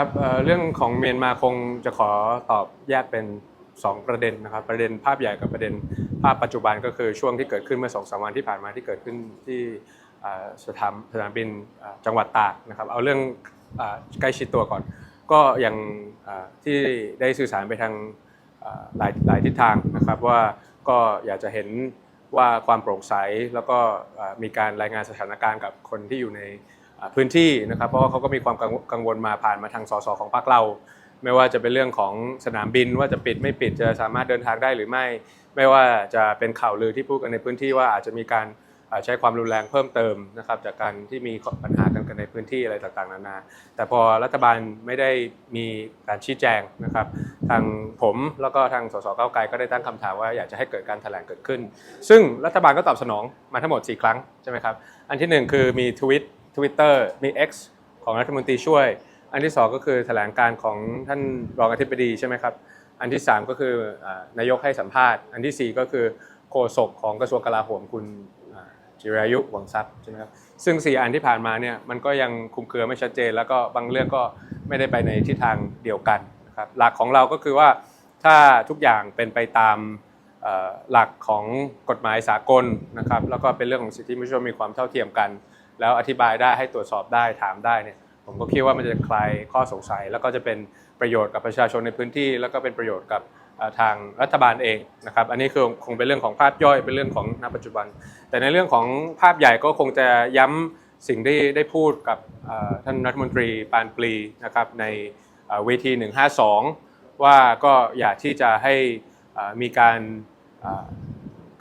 ครับเรื่องของเมียนมาคงจะขอตอบแยกเป็น 2 ประเด็นนะครับ ประเด็นภาพใหญ่กับประเด็นภาพปัจจุบันก็คือช่วงที่เกิดขึ้นเมื่อ2องสวันที่ผ่านมาที่เกิดขึ้นที่สถานสนามบินจังหวัดตากนะครับ เอาเรื่องใกล้ชิดตัวก่อน ก็อย่างที่ได้สื่อสารไปทางหลายหลายทิศทางนะครับว่าก็อยากจะเห็นว่าความโปร่งใสแล้วก็มีการรายงานสถานการณ์กับคนที่อยู่ใน พื้นที่นะครับเพราะว่าเขาก็มีความกังวลมาผ่านมาทางสสของพรรคเรา ไม่ว่าจะเป็นเรื่องของสนามบินว่าจะปิดไม่ปิดจะสามารถเดินทางได้หรือไม่ ไม่ว่าจะเป็นข่าวลือที่พูดกันในพื้นที่ว่าอาจจะมีการใช้ความรุนแรงเพิ่มเติมนะครับจากการที่มีปัญหากันกันในพื้นที่อะไรต่างๆนานา แต่พอรัฐบาลไม่ได้มีการชี้แจงนะครับทางผมแล้วก็ทางสสก้าไกลก็ได้ตั้งคำถามว่าอยากจะให้เกิดการแถลงเกิดขึ้น ซึ่งรัฐบาลก็ตอบสนองมาทั้งหมด 4 ครั้งใช่ไหมครับอันที่หนึ่งคือมีทวิต Twitter มี X ของรัฐมนตรีช่วย อันที่ 2 ก็คือแถลงการของท่านรองอธิบดีใช่ไหมครับ อันที่ 3 ก็คือนายกให้สัมภาษณ์ อันทีสี่4 ก็คือโฆษกของกระทรวงกลาโหมคุณจิรายุหวังทรัพย์ใช่ไหมครับซึ่ง 4 อันที่ผ่านมาเนี่ยมันก็ยังคลุมเครือไม่ชัดเจน แล้วก็บางเรื่องก็ไม่ได้ไปในทิศทางเดียวกันนะครับหลักของเราก็คือว่าถ้าทุกอย่างเป็นไปตามหลักของกฎหมายสากลนะครับแล้วก็เป็นเรื่องของสิทธิมนุษยชนมีความเท่าเทียมกัน แล้วอธิบายได้ให้ตรวจสอบได้ถามได้เนี่ยผมก็คิดว่ามันจะคลายข้อสงสัย แล้วก็จะเป็นประโยชน์กับประชาชนในพื้นที่ แล้วก็เป็นประโยชน์กับทางรัฐบาลเองนะครับอันนี้คือคงเป็นเรื่องของภาพย่อยเป็นเรื่องของณปัจจุบัน แต่ในเรื่องของภาพใหญ่ก็คงจะย้ำสิ่งที่ได้พูดกับท่านรัฐมนตรีปานปลีนะครับในเอ่อเวที 152 ว่าก็อยากที่จะให้มีการ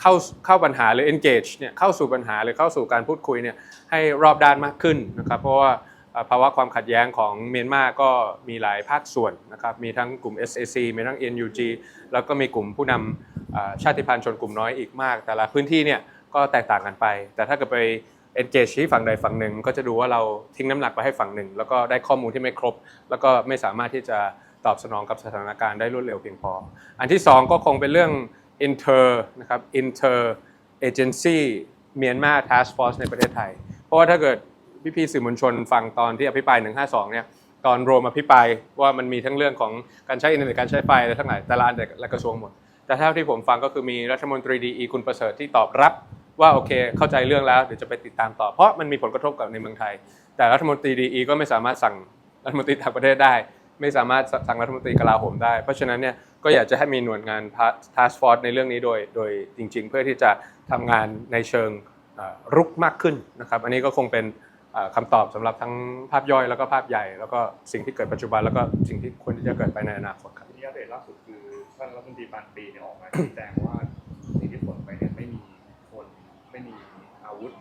เข้าเข้าปัญหาหรือ engage เนี่ยเข้าสู่ปัญหาหรือเข้าสู่การพูดคุยเนี่ยให้รอบด้านมากขึ้นนะครับเพราะว่าภาวะความขัดแย้งของเมียนมาก็มีหลายภาคส่วนนะครับมีทั้งกลุ่ม SAC มีทั้ง NUG แล้วก็มีกลุ่มผู้นำชาติพันธุ์ชนกลุ่มน้อยอีกมาก แต่ละพื้นที่เนี่ยก็แตกต่างกันไป แต่ถ้าเกิดไป engage ที่ฝั่งใดฝั่งหนึ่ง ก็จะดูว่าเราทิ้งน้ำหนักไปให้ฝั่งหนึ่ง แล้วก็ได้ข้อมูลที่ไม่ครบ แล้วก็ไม่สามารถที่จะตอบสนองกับสถานการณ์ได้รวดเร็วเพียงพอ อันที่สองก็คงเป็นเรื่อง inter นะครับ inter agency Myanmar Task Force ในประเทศไทย เพราะว่าถ้าเกิดพี่ๆสื่อมวลชนฟังตอนที่อภิปราย 152 เนี่ยตอนโรมอภิปรายว่ามันมีทั้งเรื่องของการใช้อินเทอร์เน็ตการใช้ไฟอะไรทั้งหลายแต่ละอันแต่ละกระทรวงหมด แต่เท่าที่ผมฟังก็คือมีรัฐมนตรีดีอีคุณประเสริฐที่ตอบรับว่าโอเคเข้าใจเรื่องแล้วเดี๋ยวจะไปติดตามต่อ เพราะมันมีผลกระทบกับในเมืองไทย แต่รัฐมนตรีดีอีก็ไม่สามารถสั่งรัฐมนตรีต่างประเทศได้ ไม่สามารถสั่งรัฐมนตรีกลาโหมได้ เพราะฉะนั้นเนี่ย ก็อยากจะให้มีหน่วยงาน task force ในเรื่องนี้โดยโดยจริง ๆ เพื่อที่จะทำงานในเชิงรุกมากขึ้นนะครับ อันนี้ก็คงเป็นเอ่อคำตอบสำหรับทั้งภาพย่อยแล้วก็ภาพใหญ่ แล้วก็สิ่งที่เกิดปัจจุบันแล้วก็สิ่งที่ควรที่จะเกิดไปในอนาคตครับทีนี้อัปเดตล่าสุดคือท่านรัฐมนตรีปานปีเนี่ยออกมาชี้แจงว่าสิ่งที่ผลไปเนี่ยไม่มีคนไม่มีอาวุธ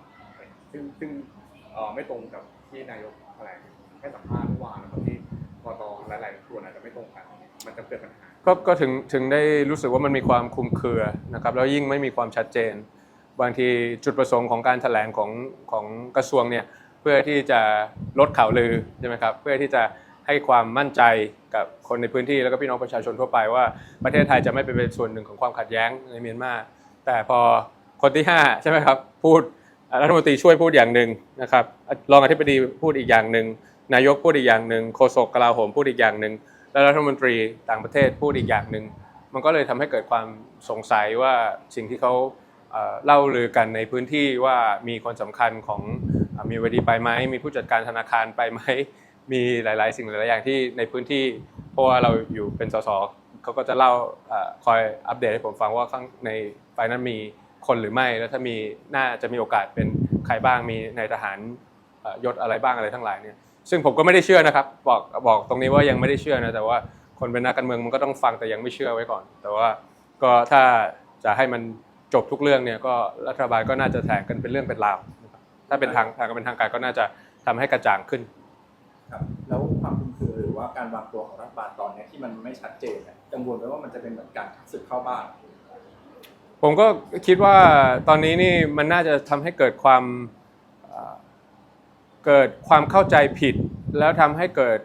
ซึ่งซึ่งไม่ตรงกับที่นายกแถลงให้สัมภาษณ์เมื่อวานนะครับที่กตหลายๆส่วนอาจจะไม่ตรงกัน มันจะเกิดปัญหาก็ก็ถึงถึงได้รู้สึกว่ามันมีความคลุมเครือนะครับแล้วยิ่งไม่มีความชัดเจน บางทีจุดประสงค์ของการแถลงของของกระทรวงเนี่ยเพื่อที่จะลดข่าวลือใช่ไหมครับเพื่อที่จะให้ความมั่นใจกับคนในพื้นที่แล้วก็พี่น้องประชาชนทั่วไปว่าประเทศไทยจะไม่เป็นส่วนหนึ่งของความขัดแย้งในเมียนมาแต่พอคนที่ห้าใช่ไหมครับ พูดรัฐมนตรีช่วยพูดอย่างหนึ่งนะครับรองอธิบดีพูดอีกอย่างหนึ่งนายกพูดอีกอย่างหนึ่งโฆษกกลาโหมพูดอีกอย่างหนึ่ง แล้วรัฐมนตรีต่างประเทศพูดอีกอย่างหนึ่งมันก็เลยทำให้เกิดความสงสัยว่าสิ่งที่เขาเล่าลือกันในพื้นที่ว่ามีคนสำคัญของมีวดีไปไหมมีผู้จัดการธนาคารไปไหมมีหลาย ๆ สิ่งหลาย ๆ อย่างที่ในพื้นที่เพราะว่าเราอยู่เป็นสสเขาก็จะเล่าคอยอัปเดตให้ผมฟังว่าข้างในไฟนั้นมีคนหรือไม่แล้วถ้ามีน่าจะมีโอกาสเป็นใครบ้างมีในายทหารยศอะไรบ้างอะไรทั้งหลายเนี่ย ซึ่งผมก็ไม่ได้เชื่อนะครับบอกบอกตรงนี้ว่ายังไม่ได้เชื่อนะแต่ว่าคนเป็นนักการเมืองมันก็ต้องฟังแต่ยังไม่เชื่อไว้ก่อน แต่ว่าก็ถ้าจะให้มันจบทุกเรื่องเนี่ยก็รัฐบาลก็น่าจะแถลงกันเป็นเรื่องเป็นราวนะครับถ้าเป็นทางทางการเป็นทางการก็น่าจะทำให้กระจ่างขึ้นครับแล้วความคลุมเครือหรือว่าการวางตัวของรัฐบาลตอนเนี้ยที่มันไม่ชัดเจนเนี่ยกังวลไหมว่ามันจะเป็นเหมือนการศึกเข้าบ้านผมก็คิดว่าตอนนี้นี่มันน่าจะทำให้เกิดความ เกิดความเข้าใจผิด แล้วทำให้เกิด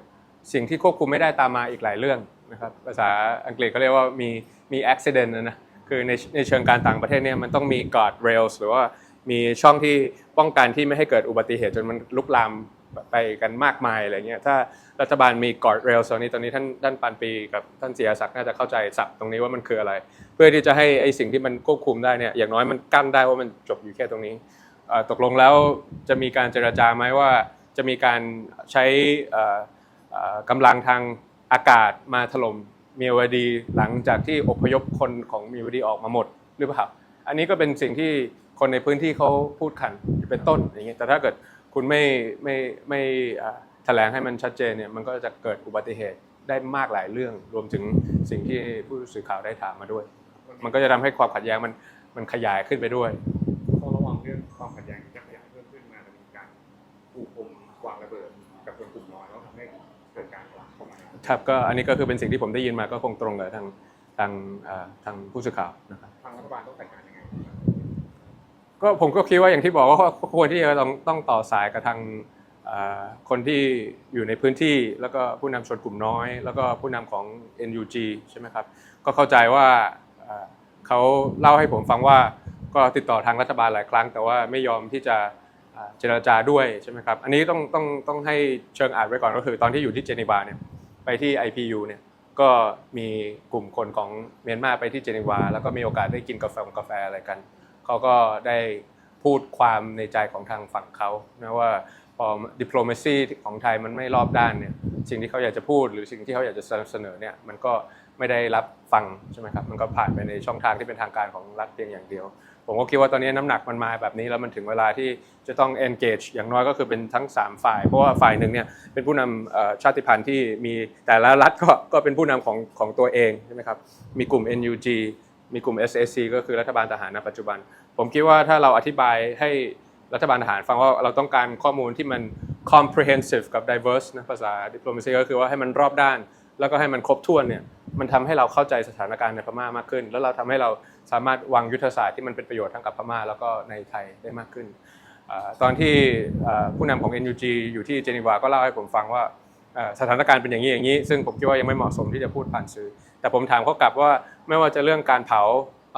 สิ่งที่ควบคุมไม่ได้ตามมาอีกหลายเรื่องนะครับภาษาอังกฤษเขาเรียกว่ามีมี accident นะนะคือในในเชิงการต่างประเทศเนี่ยมันต้องมี guard rails หรือว่ามีช่องที่ป้องกันที่ไม่ให้เกิดอุบัติเหตุจนมันลุกลามไปกันมากมายอะไรเงี้ยถ้ารัฐบาลมีกอดเรลตอนนี้ตอนนี้ท่านท่านปานปีกับท่านเสียศักดิ์น่าจะเข้าใจศัพท์ตรงนี้ว่ามันคืออะไร เพื่อที่จะให้ไอ้สิ่งที่มันควบคุมได้เนี่ยอย่างน้อยมันกั้นได้ว่ามันจบอยู่แค่ตรงนี้ ตกลงแล้วจะมีการเจรจาไหมว่าจะมีการใช้กำลังทางอากาศมาถล่มมีวดีหลังจากที่อพยพคนของมีวดีออกมาหมดหรือเปล่าอันนี้ก็เป็นสิ่งที่คนในพื้นที่เขาพูดกันเป็นต้นอย่างเงี้ยแต่ถ้าเกิดคุณไม่ไม่ไม่แถลงให้มันชัดเจนเนี่ยมันก็จะเกิดอุบัติเหตุได้มากหลายเรื่อง รวมถึงสิ่งที่ผู้สื่อข่าวได้ถามมาด้วย มันก็จะทำให้ความขัดแย้งมันมันขยายขึ้นไปด้วย ครับก็อันนี้ก็คือเป็นสิ่งที่ผมได้ยินมาก็คงตรงกับทางทางเอ่อทางผู้สื่อข่าวนะครับทางรัฐบาลต้องจัดการยังไงก็ผมก็คิดว่าอย่างที่บอกว่าควรที่จะต้องต้องต่อสายกับทางเอ่อคนที่อยู่ในพื้นที่แล้วก็ผู้นำชนกลุ่มน้อย แล้วก็ผู้นำของ NUG ใช่ไหมครับก็เข้าใจว่าเอ่อเขาเล่าให้ผมฟังว่าก็ติดต่อทางรัฐบาลหลายครั้ง แต่ว่าไม่ยอมที่จะเอ่อเจรจาด้วยใช่ไหมครับอันนี้ต้องต้องต้องให้เชิงอ่านไว้ก่อนก็คือตอนที่อยู่ที่เจนีวาเนี่ย ไปที่ IPU เนี่ยก็มีกลุ่มคนของเมียนมาไปที่เจนีวา แล้วก็มีโอกาสได้กินกาแฟกาแฟอะไรกันเขาก็ได้พูดความในใจของทางฝั่งเขานะว่าพอดิปโลมาซีของไทยมันไม่รอบด้านเนี่ยสิ่งที่เขาอยากจะพูดหรือสิ่งที่เขาอยากจะเสนอเนี่ยมันก็ไม่ได้รับฟังใช่ไหมครับมันก็ผ่านไปในช่องทางที่เป็นทางการของรัฐเพียงอย่างเดียว ผมก็คิดว่าตอนนี้น้ำหนักมันมาแบบนี้แล้วมันถึงเวลาที่จะต้อง engage อย่างน้อยก็คือเป็นทั้ง 3 ฝ่าย เพราะว่าฝ่ายหนึ่งเนี่ยเป็นผู้นำเอ่อชาติพันธุ์ที่มีแต่ละรัฐก็ก็เป็นผู้นำของของตัวเองใช่ไหมครับมีกลุ่ม NUG มีกลุ่ม SAC ก็คือรัฐบาลทหารณปัจจุบัน ผมคิดว่าถ้าเราอธิบายให้รัฐบาลทหารฟังว่าเราต้องการข้อมูลที่มัน comprehensive กับ diverse นะภาษา diplomacy ก็คือว่าให้มันรอบด้าน แล้วก็ให้มันครบถ้วนเนี่ย มันทำให้เราเข้าใจสถานการณ์ในพม่ามากขึ้น แล้วเราทำให้เราสามารถวางยุทธศาสตร์ที่มันเป็นประโยชน์ทั้งกับพม่า แล้วก็ในไทยได้มากขึ้น ตอนที่ผู้นำของ NUG อยู่ที่เจนีวาก็เล่าให้ผมฟังว่าสถานการณ์เป็นอย่างนี้อย่างนี้ ซึ่งผมคิดว่ายังไม่เหมาะสมที่จะพูดผ่านสื่อ แต่ผมถามเขากลับว่าไม่ว่าจะเรื่องการเผา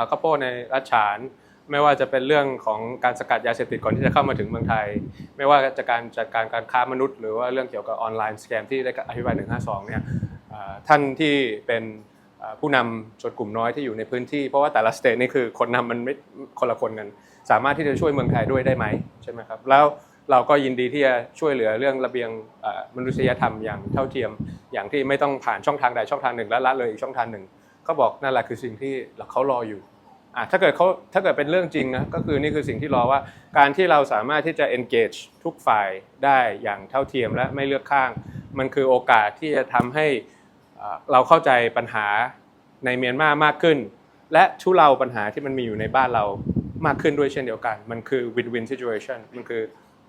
ข้าวโพดในรัฐฉาน ไม่ว่าจะเป็นเรื่องของการสกัดยาเสพติดก่อนที่จะเข้ามาถึงเมืองไทย ไม่ว่าจะการจัดการการค้ามนุษย์ หรือว่าเรื่องเกี่ยวกับออนไลน์สแกมที่ได้อธิบาย152เนี่ยเอ่อ ท่านที่เป็นผู้นำชนกลุ่มน้อยที่อยู่ในพื้นที่ เพราะว่าแต่ละสเตทนี่คือคนนำมันไม่คนละคนกัน สามารถที่จะช่วยเมืองไทยด้วยได้ไหมใช่ไหมครับแล้วเราก็ยินดีที่จะช่วยเหลือเรื่องระเบียงมนุษยธรรมอย่างเท่าเทียม อย่างที่ไม่ต้องผ่านช่องทางใดช่องทางหนึ่งและละเลยอีกช่องทางหนึ่งก็บอกนั่นแหละคือสิ่งที่เขารออยู่อะถ้าเกิดเขาถ้าเกิดเป็นเรื่องจริงนะก็คือนี่คือสิ่งที่รอว่า การที่เราสามารถที่จะ engage ทุกฝ่ายได้อย่างเท่าเทียมและไม่เลือกข้าง มันคือโอกาสที่จะทำให้ เราเข้าใจปัญหาในเมียนมามากขึ้น และทุเลาปัญหาที่มันมีอยู่ในบ้านเรามากขึ้นด้วยเช่นเดียวกัน มันคือ win-win situation มันคือ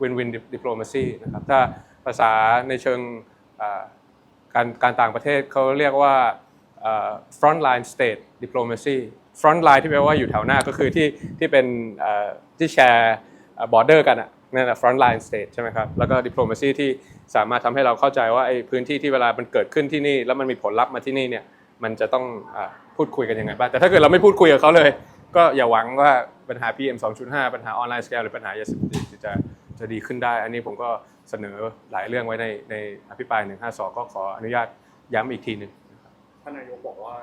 win-win diplomacy นะครับถ้าภาษาในเชิงการการต่างประเทศเขาเรียกว่าเอ่อ front line state diplomacy front line ที่แปลว่าอยู่แถวหน้าก็คือที่ที่เป็นที่แชร์เอ่อ border กันอะนั่นแหละ front line state ใช่ไหมครับแล้วก็ diplomacy ที่สามารถทำให้เราเข้าใจว่าไอ้พื้นที่ที่เวลามันเกิดขึ้นที่นี่ แล้วมันมีผลลัพธ์มาที่นี่เนี่ยมันจะต้องพูดคุยกันยังไงบ้างแต่ถ้าเกิดเราไม่พูดคุยกับเขาเลย ก็อย่าหวังว่าปัญหา PM 2.5 ปัญหาออนไลน์สแกลหรือปัญหายาเสพติดจะจะดีขึ้นได้ อันนี้ผมก็เสนอหลายเรื่องไว้ในในอภิปราย 152 ก็ขออนุญาตย้ำอีกทีหนึ่งท่านนายกบอกว่า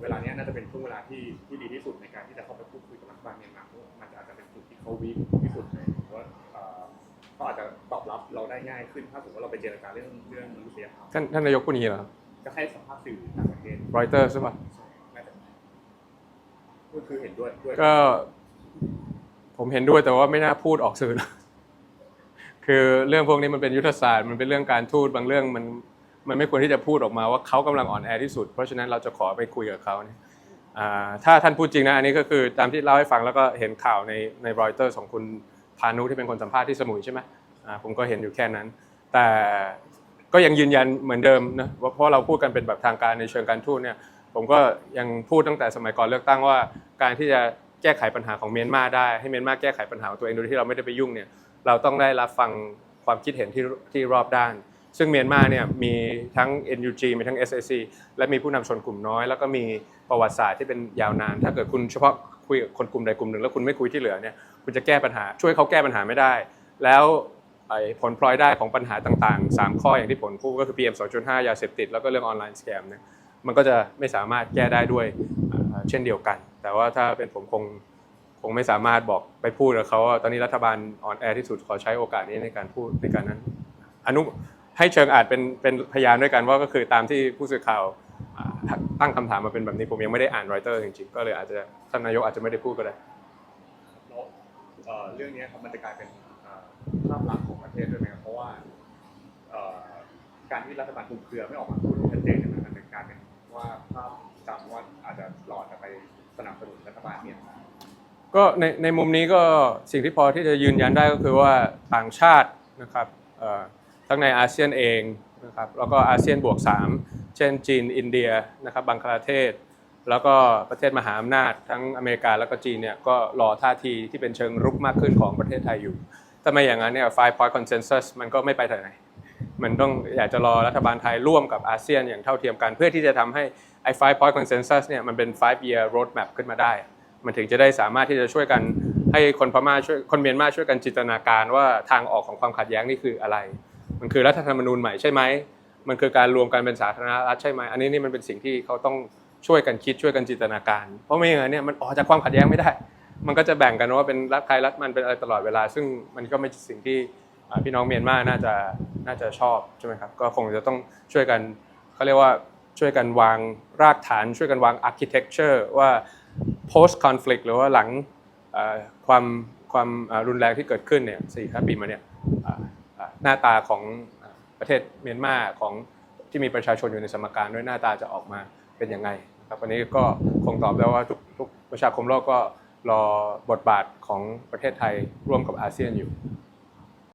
เวลาเนี้ยน่าจะเป็นช่วงเวลาที่ที่ดีที่สุดในการที่จะเข้าไปพูดคุยกับรัฐบาลเมียนมาเพราะมันจะอาจจะเป็นจุดที่เขาวีคที่สุดเล เราได้ง่ายขึ้นถ้าสมมติว่าเราไปเจรจาเรื่องเรื่องมนุษยธรรมท่านท่านนายกพูดอย่างนี้เหรอจะให้สัมภาษณ์สื่อต่างประเทศรอยเตอร์ใช่ปะน่าจะก็คือเห็นด้วยด้วยก็ ผมเห็นด้วยแต่ว่าไม่น่าพูดออกสื่อนะคือเรื่องพวกนี้มันเป็นยุทธศาสตร์มันเป็นเรื่องการทูตบางเรื่องมันมันไม่ควรที่จะพูดออกมาว่าเขากำลังอ่อนแอที่สุด เพราะฉะนั้นเราจะขอไปคุยกับเขาเนี่ยอ่าถ้าท่านพูดจริงนะอันนี้ก็คือตามที่เล่าให้ฟังแล้วก็เห็นข่าวในในรอยเตอร์ของคุณพานุที่เป็นคนสัมภาษณ์ที่สมุยใช่ไหมอ่า ผมก็เห็นอยู่แค่นั้น แต่ก็ยังยืนยันเหมือนเดิมนะเพราะเราพูดกันเป็นแบบทางการในเชิงการทูตเนี่ยผมก็ยังพูดตั้งแต่สมัยก่อนเลือกตั้งว่า การที่จะแก้ไขปัญหาของเมียนมาได้ให้เมียนมาแก้ไขปัญหาของตัวเองโดยที่เราไม่ได้ไปยุ่งเนี่ยเราต้องได้รับฟังความคิดเห็นที่ที่รอบด้าน ซึ่งเมียนมาเนี่ยมีทั้ง NUG มีทั้ง SAC และมีผู้นำชนกลุ่มน้อย แล้วก็มีประวัติศาสตร์ที่เป็นยาวนาน ถ้าเกิดคุณเฉพาะคุยกับคนกลุ่มใดกลุ่มหนึ่งแล้วคุณไม่คุยที่เหลือเนี่ยคุณจะแก้ปัญหา ช่วยเขาแก้ปัญหาไม่ได้ แล้ว ไอ้ผลพลอยได้ของปัญหาต่างๆ 3 ข้ออย่างที่ผลพูดก็คือ PM 2.5 ยาเสพติด แล้วก็เรื่องออนไลน์สแกมเนี่ยมันก็จะไม่สามารถแก้ได้ด้วยเช่นเดียวกัน แต่ว่าถ้าเป็นผมคงคงไม่สามารถบอกไปพูดกับเขาว่าตอนนี้รัฐบาลอ่อนแอที่สุดขอใช้โอกาสนี้ในการพูดในการนั้น อนุให้เชิงอาจเป็นเป็นพยานด้วยกันว่าก็คือตามที่ผู้สื่อข่าวตั้งคำถามมาเป็นแบบนี้ผมยังไม่ได้อ่านรอยเตอร์จริงๆ ก็เลยอาจจะท่านนายกอาจจะไม่ได้พูดก็ได้เรื่องนี้ครับมันจะกลายเป็นเอ่อภาพลักษณ์ของ เทศด้วยไหมครับเพราะว่าการที่รัฐบาลคุมเครือไม่ออกมาพูดชัดเจนเนี่ยมันเป็นการเป็นว่าภาพจำว่าอาจจะหลอดจะไปสนับสนุนรัฐบาลเนี่ยก็ในในมุมนี้ก็สิ่งที่พอที่จะยืนยันได้ก็คือว่าต่างชาตินะครับทั้งในอาเซียนเองนะครับแล้วก็อาเซียนบวก 3 เช่นจีน อินเดียนะครับบังคลาเทศ แล้วก็ประเทศมหาอำนาจทั้งอเมริกาแล้วก็จีนเนี่ยก็รอท่าทีที่เป็นเชิงรุกมากขึ้นของประเทศไทยอยู่ ถ้าไม่อย่างนั้นเนี่ย five point consensus มันก็ไม่ไปถึงไหน มันต้องอยากจะรอรัฐบาลไทยร่วมกับอาเซียนอย่างเท่าเทียมกัน เพื่อที่จะทำให้ไอ้ five point consensus เนี่ยมันเป็น five year road map ขึ้นมาได้ มันถึงจะได้สามารถที่จะช่วยกันให้คนพม่าช่วยคนเมียนมาช่วยกันจินตนาการว่าทางออกของความขัดแย้งนี่คืออะไร มันคือรัฐธรรมนูญใหม่ใช่ไหมมันคือการรวมกันเป็นสาธารณรัฐใช่ไหมอันนี้นี่มันเป็นสิ่งที่เขาต้องช่วยกันคิดช่วยกันจินตนาการ เพราะไม่อย่างนั้นเนี่ยมันออกจากความขัดแย้งไม่ได้ มันก็จะแบ่งกันว่าเป็นรัฐใครรัฐมันเป็นอะไรตลอดเวลา ซึ่งมันก็ไม่ใช่สิ่งที่พี่น้องเมียนมาน่าจะน่าจะชอบใช่ไหมครับก็คงจะต้องช่วยกันเขาเรียกว่าช่วยกันวางรากฐาน ช่วยกันวาง architecture ว่า post conflict หรือว่าหลังความความรุนแรงที่เกิดขึ้นเนี่ยสี่ห้าปีมาเนี่ยหน้าตาของประเทศเมียนมาของที่มีประชาชนอยู่ในสมการด้วยหน้าตาจะออกมาเป็นยังไงนะครับวันนี้ก็คงตอบได้ว่าทุกทุกประชาคมโลกก็ รอบทบาทของประเทศไทยร่วมกับอาเซียนอยู่